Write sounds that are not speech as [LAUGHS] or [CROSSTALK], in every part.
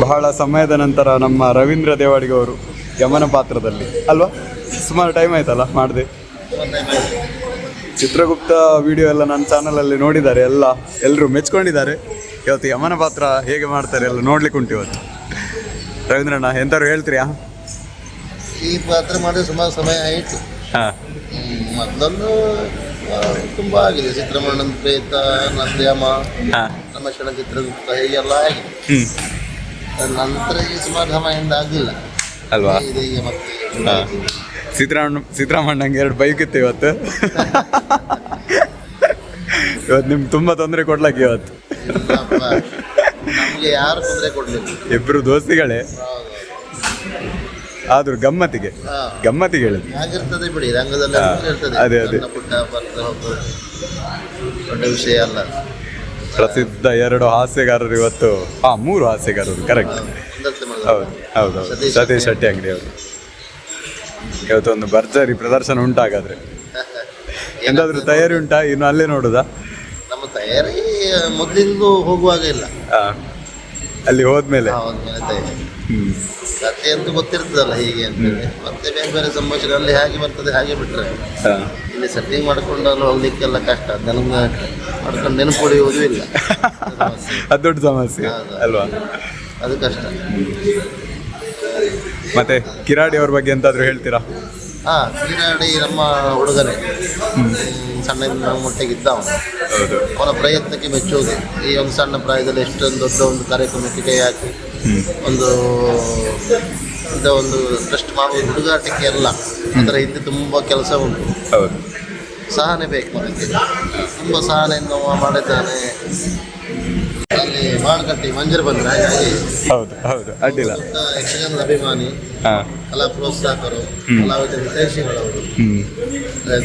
ಬಹಳ ಸಮಯದ ನಂತರ ನಮ್ಮ ರವೀಂದ್ರ ದೇವಾಡಿಗ ಅವರು ಯಮನ ಪಾತ್ರದಲ್ಲಿ. ಅಲ್ವಾ? ಸುಮಾರು ಟೈಮ್ ಆಯ್ತಲ್ಲ ಮಾಡಿದೆ. ಚಿತ್ರಗುಪ್ತ ವಿಡಿಯೋ ಎಲ್ಲ ನನ್ನ ಚಾನಲಲ್ಲಿ ನೋಡಿದ್ದಾರೆ ಎಲ್ಲ ಎಲ್ಲರೂ ಮೆಚ್ಕೊಂಡಿದ್ದಾರೆ. ಇವತ್ತು ಯಮನ ಪಾತ್ರ ಹೇಗೆ ಮಾಡ್ತಾರೆ ಎಲ್ಲ ನೋಡ್ಲಿಕ್ಕೆ ಉಂಟು ಇವತ್ತು. ರವೀಂದ್ರಣ್ಣ ಎಂತಾರು ಹೇಳ್ತೀರಾ? ಈ ಪಾತ್ರ ಮಾಡಿ ಸುಮಾರು ಸಮಯ ಆಯಿತು. ಹಾಂ. ಮೊದಲು ತುಂಬ ಆಗಿದೆ. ಚಿತ್ರಮಣ್ಣನ ಪ್ರೇತ ನಂದ್ಯಾಮ. ಹಾಂ. ಕ್ಷಣ ಚಿತ್ರಗುಪ್ತ ಹೀಗೆಲ್ಲ ಆಗಿದೆ. ನಂತರ ಈ ಸುಮಾರು ಎಂದ ಆಗಿಲ್ಲ. ಅಲ್ವಾ? ಇದೆ ಈಗ ಮತ್ತೆ ಸಿದ್ದರಾಮಣ್ಣ ಸಿದ್ದರಾಮಣ್ಣಂಗೆ ಎರಡು ಬೈಕ್ ಇತ್ತು ಇವತ್ತು. ಇವತ್ತು ನಿಮ್ಗೆ ತುಂಬ ತೊಂದರೆ ಕೊಡ್ಲಕ್ಕೆ ಇವತ್ತು. ನಮ್ಗೆ ಯಾರು ತೊಂದರೆ ಕೊಡ್ಲಿಲ್ಲ. ಇಬ್ಬರು ದೋಸ್ತಿಗಳೇ. ಆದ್ರೂ ಗಮ್ಮತ್ತಿಗೆ. ಗಮ್ಮತ್ತಿಗೆ ಹೇಳಿದ್ದು ಹಾಗಿರ್ತದೆ ಬಿಡಿ ರಂಗದಲ್ಲಿ ಇರ್ತದೆ ಅದೇ, ಅದೇ. ಪುಟ್ಟ ಬರ್ತಾ ಹೋಗ್ತದೆ ದೊಡ್ಡ ವಿಷಯ ಅಲ್ಲ. ಪ್ರಸಿದ್ಧ ಎರಡು ಹಾಸ್ಯಗಾರರು ಇವತ್ತು. ಆ ಮೂರು ಹಾಸ್ಯಗಾರರು ಕರೆಕ್ಟ್ ಹೌದು ಹೌದು ಹೌದು. ಸತೀಶ್ ಶೆಟ್ಟಿ. ಅಂಗಡಿ ಅವರು ಇವತ್ತೊಂದು ಭರ್ಜರಿ ಪ್ರದರ್ಶನ ಉಂಟಾಗಾದ್ರೆ. [LAUGHS] ಎಂದಾದ್ರೂ ತಯಾರಿ ಉಂಟಾ? ಇನ್ನು ಅಲ್ಲೇ ನೋಡುದಾ? ನಮ್ಮ ತಯಾರಿ ಮೊದಲಿಂದು ಹೋಗುವಾಗ ಇಲ್ಲ. ಹಾಂ ಅಲ್ಲಿ ಹೋದ್ಮೇಲೆ? ಹ್ಮ್. ಕಥೆ ಅಂತ ಗೊತ್ತಿರ್ತದಲ್ಲ ಹೀಗೆ ಅಂತೇಳಿ ಮತ್ತೆ ಬೇರೆ ಬೇರೆ ಸಂಭಾಷಣೆ ಅಲ್ಲಿ ಹಾಗೆ ಬರ್ತದೆ ಹಾಗೆ ಬಿಟ್ರೆ. ಹಾಂ. ಇಲ್ಲಿ ಸೆಟ್ಟಿಂಗ್ ಮಾಡ್ಕೊಂಡು ಅಲ್ಲಿ ಹೋಗ್ಲಿಕ್ಕೆಲ್ಲ ಕಷ್ಟ. ನನಗೆ ಮಾಡ್ಕೊಂಡು ನೆನಪು ಉಳಿಯುವುದೂ ಇಲ್ಲ. ಅದು [LAUGHS] ಸಮಸ್ಯೆ. ಅದು ದೊಡ್ಡ ಸಮಸ್ಯೆ ಹೌದು. ಅಲ್ವಾ? ಅದು ಕಷ್ಟ. ಮತ್ತೆ ಕಿರಾಡಿ ಅವ್ರ ಬಗ್ಗೆ ಎಂತಾದ್ರೂ ಹೇಳ್ತೀರಾ? ಹಾ ಕ್ರೀಡಾಡಿ ನಮ್ಮ ಹುಡುಗನೇ. ಸಣ್ಣ ಮಟ್ಟಿಗೆ ಇದ್ದ ಅವನು ಹೌದು. ಅವನ ಪ್ರಯತ್ನಕ್ಕೆ ಮೆಚ್ಚುವುದು. ಈ ಒಂದು ಸಣ್ಣ ಪ್ರಾಯದಲ್ಲಿ ಎಷ್ಟೊಂದು ದೊಡ್ಡ ಒಂದು ಕಾರ್ಯಕ್ರಮಕ್ಕೆ ಕೈ ಹಾಕಿ ಒಂದು ಇದ ಒಂದು ಟ್ರಸ್ಟ್ ಮಾಡುವ ಹುಡುಗಾಟಕ್ಕೆ ಅಲ್ಲ. ಅದರ ಹಿಂದೆ ತುಂಬ ಕೆಲಸ ಉಂಟು. ಹೌದು. ಸಹನೆ ಬೇಕು ಅದಕ್ಕೆ ತುಂಬ ಸಹನೆಯನ್ನು ಮಾಡಿದ್ದಾನೆ. ಅಲ್ಲಿ ಮಾರುಕಟ್ಟೆ ಮಂಜರು ಬಂದ್ರೆ ಹಾಗಾಗಿ ಹೌದು ಹೌದು. ಅಡ್ಡಿಲ್ಲ. ಯಕ್ಷಗಾನದ ಅಭಿಮಾನಿ ಹಾಂ. ಕಲಾ ಪ್ರೋತ್ಸಾಹಕರು ಕಲಾವಿದರು ಕಲಾವಿದ ಹಿತೈಷಿಗಳವರು ಹ್ಞೂ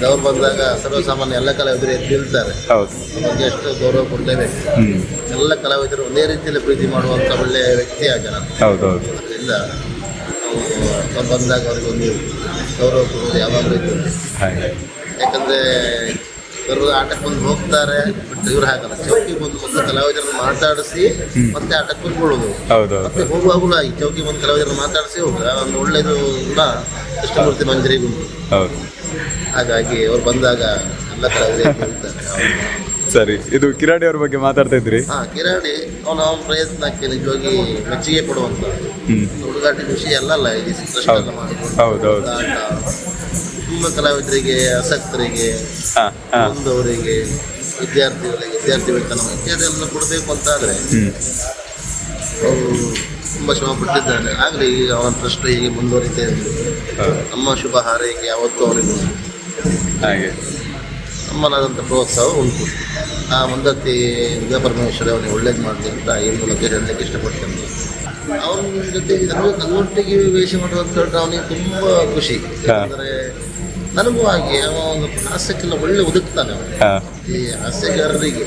ಅವ್ರು ಬಂದಾಗ ಸರ್ವಸಾಮಾನ್ಯ ಎಲ್ಲ ಕಲಾವಿದರು ಎದ್ದು ನಿಲ್ತಾರೆ. ಹೌದು. ಎಷ್ಟು ಗೌರವ ಕೊಡಲೇಬೇಕು. ಹ್ಞೂ ಎಲ್ಲ ಕಲಾವಿದರು ಒಂದೇ ರೀತಿಯಲ್ಲಿ ಪ್ರೀತಿ ಮಾಡುವಂತ ಒಳ್ಳೆಯ ವ್ಯಕ್ತಿ ಹೌದು ಹೌದು. ಅದರಿಂದ ಅವ್ರು ಬಂದಾಗ ಅವ್ರಿಗೆ ಒಂದು ಗೌರವ ಕೊಡೋದು ಯಾವಾಗಲೂ ಹಾಗೆ. ಯಾಕಂದರೆ ಇವರು ಆಟಕ್ಕೆ ಬಂದು ಹೋಗ್ತಾರೆ. ಬಟ್ ಇವ್ರು ಹಾಕಲ್ಲ ಚೌಕಿ ಬಂದು ಮತ್ತೆ ಕಲಾವಿದರನ್ನು ಮಾತಾಡಿಸಿ ಮತ್ತೆ ಆಟಕ್ಕೆ ಬಂದ್ಕೊಳ್ಳೋದು ಹೌದು ಮತ್ತೆ ಹೋಗುವಾಗಲೂ ಈ ಚೌಕಿ ಬಂದು ಕಲಾವಿದರನ್ನು ಮಾತಾಡಿಸಿ ಹೋಗುದು. ಒಂದು ಒಳ್ಳೆಯದು ಕೂಡ ಕೃಷ್ಣಮೂರ್ತಿ ಹೌದು. ಹಾಗಾಗಿ ಅವ್ರು ಬಂದಾಗ ಎಲ್ಲ ಕಲಾವಿದರು ಹೇಳ್ತಾರೆ. [LAUGHS] ಸರಿ. ಇದು ಕಿರಾಡಿ ಅವ್ರ ಬಗ್ಗೆ ಮಾತಾಡ್ತಾ ಇದ್ರಿ ಹಾ ಕಿರಾಡಿ ಅವನ ಅವನ ಪ್ರಯತ್ನಕ್ಕೆ ನಿಜವಾಗಿ ಮೆಚ್ಚುಗೆ ಕೊಡುವಂತ ಹುಡುಗಾಟ ಖುಷಿ ವಿಷಯ ಅಲ್ಲಲ್ಲ ಎಲ್ಲ ಮಾಡಿಕೊಂಡು ಹೌದು. ಹೌದು ತುಂಬ ಕಲಾವಿದರಿಗೆ ಆಸಕ್ತರಿಗೆ ಬಂದವರಿಗೆ ವಿದ್ಯಾರ್ಥಿಗಳಿಗೆ ವಿದ್ಯಾರ್ಥಿ ವೇತನ ಇತ್ಯಾದಿಯನ್ನು ಕೊಡಬೇಕು ಅಂತ ಅವರು ತುಂಬ ಶ್ರಮ ಪಟ್ಟಿದ್ದಾನೆ ಆಗಲಿ ಈಗ ಅವನ ಟ್ರಸ್ಟ್ ಹೀಗೆ ಮುಂದುವರಿತಾ ನಮ್ಮ ಶುಭ ಹಾರೈಕೆ ಯಾವತ್ತೂ ಅವರಿಗೆ ಹಾಗೆ. ನಮ್ಮನಾದಂಥ ಪ್ರೋತ್ಸಾಹ ಉಂಟು. ಆ ಮುಂದತ್ತಿ ಪರಮೇಶ್ವರಿ ಅವನಿಗೆ ಒಳ್ಳೇದು ಮಾಡಲಿ ಅಂತ ಈ ಮೂಲಕ ಹೇಳಲಿಕ್ಕೆ ಇಷ್ಟಪಡ್ತೇನೆ. ಅವನ ಜೊತೆ ನನ್ನ ನನ್ನೊಟ್ಟಿಗೆ ವೇಷ ಮಾಡುವಂತ ಹೇಳಿದ್ರೆ ಅವನಿಗೆ ತುಂಬ ಖುಷಿ. ಯಾಕಂದರೆ ನನಗೂ ಹಾಗೆ ಒಂದು ಹಾಸ್ಯಕ್ಕೆಲ್ಲ ಒಳ್ಳೆ ಒದಗ್ತಾನೆ ಈ ಹಾಸ್ಯಗಾರರಿಗೆ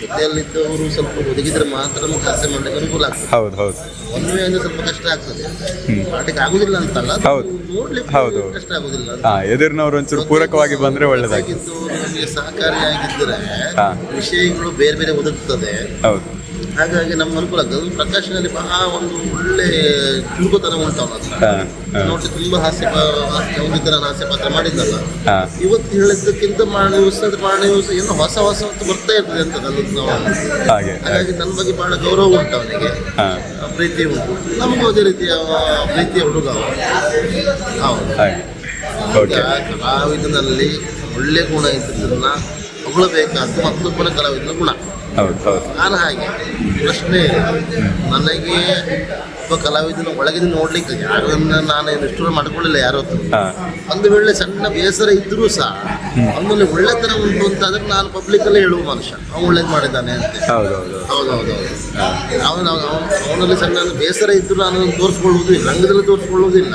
ಜೊತೆಯಲ್ಲಿದ್ದವರು ಸ್ವಲ್ಪ ಒದಗಿದ್ರೆ ಮಾತ್ರ ನಮ್ಗೆ ಹಾಸ್ಯ ಮಾಡಲಿಕ್ಕೆ ಅನುಕೂಲ ಆಗ್ತದೆ. ಹೌದು ಹೌದು. ಒಮ್ಮೆ ಅಂದ್ರೆ ಸ್ವಲ್ಪ ಕಷ್ಟ ಆಗ್ತದೆ. ಮಾಡ್ಲಿಕ್ಕೆ ಆಗುದಿಲ್ಲ ಅಂತಲ್ಲ ಹೌದು. ನೋಡ್ಲಿಕ್ಕೆ ಹೌದು. ಕಷ್ಟ ಆಗುದಿಲ್ಲ. ಹಾಂ ಒಂಚೂರು ಪೂರಕವಾಗಿ ಬಂದ್ರೆ ಒಳ್ಳೆದಾಗಿ ಒದಗಿದ್ದು ನಮಗೆ ಸಹಕಾರಿಯಾಗಿದ್ದರೆ. ವಿಷಯಗಳು ಬೇರೆ ಬೇರೆ ಒದಗ್ತದೆ. ಹೌದು. ಹಾಗಾಗಿ ನಮ್ಮ ಅನುಕೂಲ ಆಗ್ತದೆ ಅದು ಪ್ರಕಾಶನಲ್ಲಿ ಬಹಳ ಒಂದು ಒಳ್ಳೆ ಚುರುಕುತನ ಉಂಟು ಅವನ ಹತ್ರ ನೋಡಿ ತುಂಬಾ ಹಾಸ್ಯ ಸಂಗೀತರ ಹಾಸ್ಯ ಪಾತ್ರ ಮಾಡಿದ್ದಲ್ಲ. ಇವತ್ತು ಹೇಳಿದ್ದಕ್ಕಿಂತ ಮಾರನೇ ದಿವಸ ಮಾರನೇ ದಿವಸ ಏನೋ ಹೊಸ ಹೊಸ ಅಂತ ಬರ್ತಾ ಇರ್ತದೆ ಅಂತ ನನ್ನ ಹಾಗೆ ಹಾಗಾಗಿ ನನ್ನ ಬಗ್ಗೆ ಬಹಳ ಗೌರವ ಉಂಟು ಅವನಿಗೆ. ಆ, ಪ್ರೀತಿ ಉಂಟು. ನಮಗೂ ಅದೇ ರೀತಿಯ ಆ, ಪ್ರೀತಿಯ ಹುಡುಗ. ಹೌದು. ಈಗ ಕಲಾವಿದನಲ್ಲಿ ಒಳ್ಳೆ ಗುಣ ಇದ್ದದನ್ನ ಹೊಗಳಬೇಕಾದ ಮತ್ತೊಬ್ಬನ ಕಲಾವಿದನ ಗುಣ. ಹೌದು ಹೌದು. ನಾನು ಹಾಗೆ ಪ್ರಶ್ನೆ ನನಗೆ ಒಬ್ಬ ಕಲಾವಿದನ ಒಳಗಿನ ನೋಡ್ಲಿಕ್ಕೆ ಯಾರನ್ನ ನಾನು ನಿಷ್ಠುರ ಮಾಡ್ಕೊಳ್ಳಿಲ್ಲ ಯಾರು. ಒಂದು ವೇಳೆ ಸಣ್ಣ ಬೇಸರ ಇದ್ರೂ ಸಹ ಅವನಲ್ಲಿ ಒಳ್ಳೆತನ ಉಂಟು ಅಂತ ಆದ್ರೆ ನಾನು ಪಬ್ಲಿಕ್ ಅಲ್ಲಿ ಹೇಳುವ ಮನುಷ್ಯ. ಅವನು ಒಳ್ಳೇದು ಮಾಡಿದ್ದಾನೆ ಅಂತ. ಹೌದು ಹೌದು ಹೌದು. ಹೌದು. ಹೌದು ಅವನ ಅವನಲ್ಲಿ ಸಣ್ಣ ಬೇಸರ ಇದ್ದರೂ ನಾನು ತೋರಿಸ್ಕೊಳ್ಳುವುದಿಲ್ಲ ರಂಗದಲ್ಲಿ ತೋರಿಸ್ಕೊಳ್ಳುವುದಿಲ್ಲ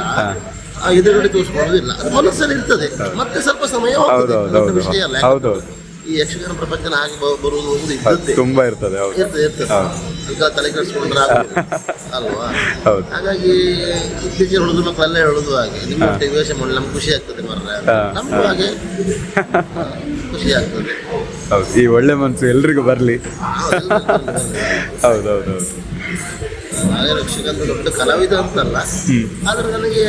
ಆ ಎದುರುಗಡೆ ತೋರಿಸ್ಕೊಳ್ಳೋದಿಲ್ಲ ಅದು ಮನಸ್ಸಲ್ಲಿ ಇರ್ತದೆ. ಮತ್ತೆ ಸ್ವಲ್ಪ ಸಮಯ ವಿಷಯ ಅಲ್ಲ. ಈ ಯಕ್ಷಗಾನ ಪ್ರಪಂಚನ ಹಾಗೆ ಬರುವುದು ಇದ್ದದ್ದೇ ಇರ್ತದೆ ಹೌದು. ಇರ್ತದೆ ಇರ್ತದೆ. ಹೌದು. ಈಗ ತಲೆ ಕೆಡಿಸ್ಕೊಂಡ್ರೆ ಅಲ್ವಾ? ಹಾಗಾಗಿ ಇತ್ತೀಚೆಗೆ ಹೊಡೆದು ಮಕ್ಕಳೆಲ್ಲ ಹೇಳುದು ಹಾಗೆ. ನಿಮ್ಮ ವೇಷ ಮಾಡಿ ನಮ್ಗೆ ಖುಷಿ ಆಗ್ತದೆ ಮರ್ರೆ. ನಮ್ಗೂ ಹಾಗೆ. ಖುಷಿ ಆಗ್ತದೆ. ಹೌದು ಈ ಒಳ್ಳೆ ಮನಸ್ಸು ಎಲ್ರಿಗೂ ಬರಲಿ. ಹೌದು, ರಕ್ಷಕಂತ ದೊಡ್ಡ ಕಲಾವಿದ ಅಂತಲ್ಲ ಆದ್ರೆ ನನಗೆ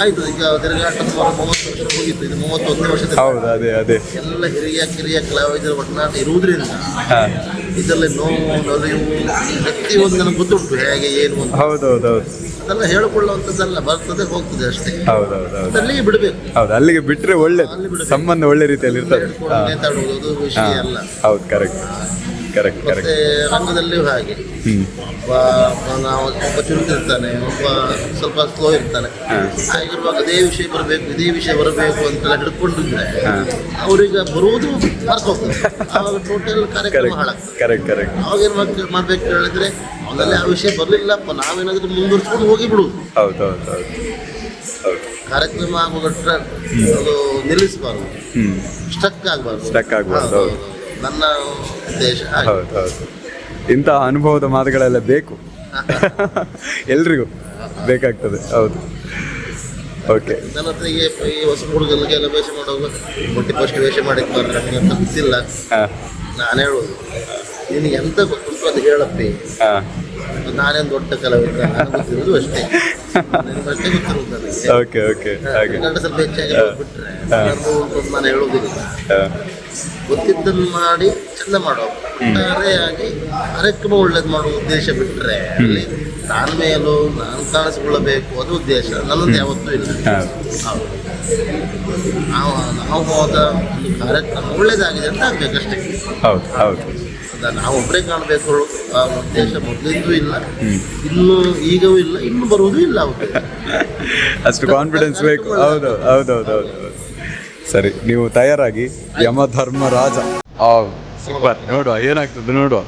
ಆಯ್ತು ಈಗ ತಿರುಗಾಟ ಸುಮಾರು ಮೂವತ್ತು ವರ್ಷ ಹೋಗಿತ್ತು ಇದು ಮೂವತ್ತೊಂದನೇ ವರ್ಷದ ಹೌದು ಅದೇ ಅದೇ. ಎಲ್ಲ ಹಿರಿಯ ಕಿರಿಯ ಕಲಾವಿದರ ಒಡನಾಟ ಇರುವುದರಿಂದ ಇದರಲ್ಲಿ ನೋವು ನಲಿವು ಒಂದು ನನಗೆ ಗೊತ್ತುಂಟು ಹೇಗೆ ಏನು ಅಂತ. ಹೌದು ಹೌದು ಹೌದು. ಅದೆಲ್ಲ ಹೇಳಿಕೊಳ್ಳುವಂಥದ್ದಲ್ಲ ಬರ್ತದೆ ಹೋಗ್ತದೆ ಅಷ್ಟೇ. ಹೌದು ಹೌದು ಹೌದು. ಅಲ್ಲಿಗೆ ಬಿಡಬೇಕು. ಹೌದು ಅಲ್ಲಿಗೆ ಬಿಟ್ರೆ ಒಳ್ಳೆ ಸಂಬಂಧ ಒಳ್ಳೆ ರೀತಿಯಲ್ಲಿ ಇರ್ತದೆ. ಮಾತಾಡುವುದು ವಿಷಯ ಅಲ್ಲ ಹೌದು ಕರೆಕ್ಟ್ ಕರೆಕ್ಟ್ ಕರೆಕ್ಟ್ ಮತ್ತೆ ರಂಗದಲ್ಲಿಯೂ ಹಾಗೆ. ಹ್ಮ್. ಒಬ್ಬ ನಾವು ಒಬ್ಬ ಚುರುಕಿರ್ತಾನೆ ಒಬ್ಬ ಸ್ವಲ್ಪ ಸ್ಲೋ ಇರ್ತಾನೆ. ಹಾಗಿರುವಾಗ ಅದೇ ವಿಷಯ ಬರಬೇಕು ಇದೇ ವಿಷಯ ಬರಬೇಕು ಅಂತೆಲ್ಲ ಹಿಡ್ಕೊಂಡಿದ್ರೆ ಅವ್ರೀಗ ಬರುವುದು ಮರ್ತೋಗ್ತದೆ ಆವಾಗ ಟೋಟಲ್ ಕಾರ್ಯಕ್ರಮ ಕರೆಕ್ಟ್ ಹಾಳಾಗ್ತದೆ. ಕರೆಕ್ಟ್ ಕರೆಕ್ಟ್ ಅವಾಗ ಏನು ಮಾಡ್ಬೇಕು ಮಾಡ್ಬೇಕು ಹೇಳಿದ್ರೆ ಅವನಲ್ಲಿ ಆ ವಿಷಯ ಬರಲಿಲ್ಲಪ್ಪ ನಾವೇನಾದ್ರೂ ಮುಂದುವರ್ಸ್ಕೊಂಡು ಹೋಗಿ ಬಿಡುದು ಹೌದು ಹೌದು ಹೌದು. ಹೌದು. ಕಾರ್ಯಕ್ರಮ ಆಗುವ ಅದು ನಿಲ್ಲಿಸಬಾರ್ದು. ಹ್ಮ್. ಸ್ಟಕ್ ಆಗಬಾರ್ದು. ಸ್ಟಕ್ ಆಗ್ಬಾರ್ದು, ಹೌದು. ನನ್ನ ಉದ್ದೇಶ ಹಾಗೆ. ಹೌದು ಹೌದು. ಇಂತಹ ಅನುಭವದ ಮಾತುಗಳೆಲ್ಲ ಬೇಕು. ಎಲ್ರಿಗೂ ಬೇಕಾಗ್ತದೆ ಹೌದು. ಓಕೆ ನನ್ನ ಹತ್ರ ಈಗ ಈ ಹೊಸ ಹುಡುಗರಿಗೆಲ್ಲ ವೇಷ ಮಾಡುವಾಗ ಮೊಟ್ಟೆ ಫಸ್ಟ್ ವೇಷ ಮಾಡಿದ್ದು ಮಾತ್ರ ನನಗೆ ಅಂತ ಗೊತ್ತಿಲ್ಲ. ಹಾಂ. ನಾನು ಹೇಳೋದು ನಿನಗೆ ಎಂತ ಗೊತ್ತು ಅಂತ ಹೇಳಪ್ಪಿ. ಹಾಂ. ನಾನೇನು ದೊಡ್ಡ ಕಲಾವಿದ ನನಗೆ ಗೊತ್ತಿರೋದು ಅಷ್ಟೇ ನನಗೆ ಅಷ್ಟೇ ಗೊತ್ತಿರೋದು ನನಗೆ ಓಕೆ ಓಕೆ ಹಾಗೆ ಸ್ವಲ್ಪ ಹೆಚ್ಚಾಗಿ ಬಿಟ್ಟರೆ. ನಾನು ಹೇಳೋದಿಲ್ಲ ಗೊತ್ತಿದ್ದನ್ನು ಮಾಡಿ ಚಂದ ಮಾಡೋ ಒಟ್ಟಾರೆಯಾಗಿ ಕಾರ್ಯಕ್ರಮ ಒಳ್ಳೇದು ಮಾಡುವ ಉದ್ದೇಶ ಬಿಟ್ಟರೆ ಅಲ್ಲಿ ನಾನು ಮೇಲೂ ನಾನು ಕಾಣಿಸ್ಕೊಳ್ಳಬೇಕು ಅದು ಉದ್ದೇಶ ನನ್ನದು ಯಾವತ್ತೂ ಇಲ್ಲ ಹೌದು. ನಾವು ನಾವು ಹೋದ ಒಂದು ಕಾರ್ಯಕ್ರಮ ಒಳ್ಳೇದಾಗಿದೆ ಅಂತ ಆಗ್ಬೇಕಷ್ಟೇ ಹೌದು ಹೌದು ನಾವು ಒಬ್ಬರೇ ಕಾಣಬೇಕು ಆ ಉದ್ದೇಶ ಮೊದಲಿಂದೂ ಇಲ್ಲ. ಇನ್ನು ಈಗವೂ ಇಲ್ಲ. ಇನ್ನು ಬರುವುದೂ ಇಲ್ಲ ಅವ್ರು ಅಷ್ಟು ಕಾನ್ಫಿಡೆನ್ಸ್ ಬೇಕು. ಹೌದು ಹೌದು ಹೌದು ಹೌದು ಹೌದು. ಸರಿ ನೀವು ತಯಾರಾಗಿ ಯಮಧರ್ಮ ರಾಜ ಸೂಪರ್ ನೋಡುವ ಏನಾಗ್ತದೆ ನೋಡುವ.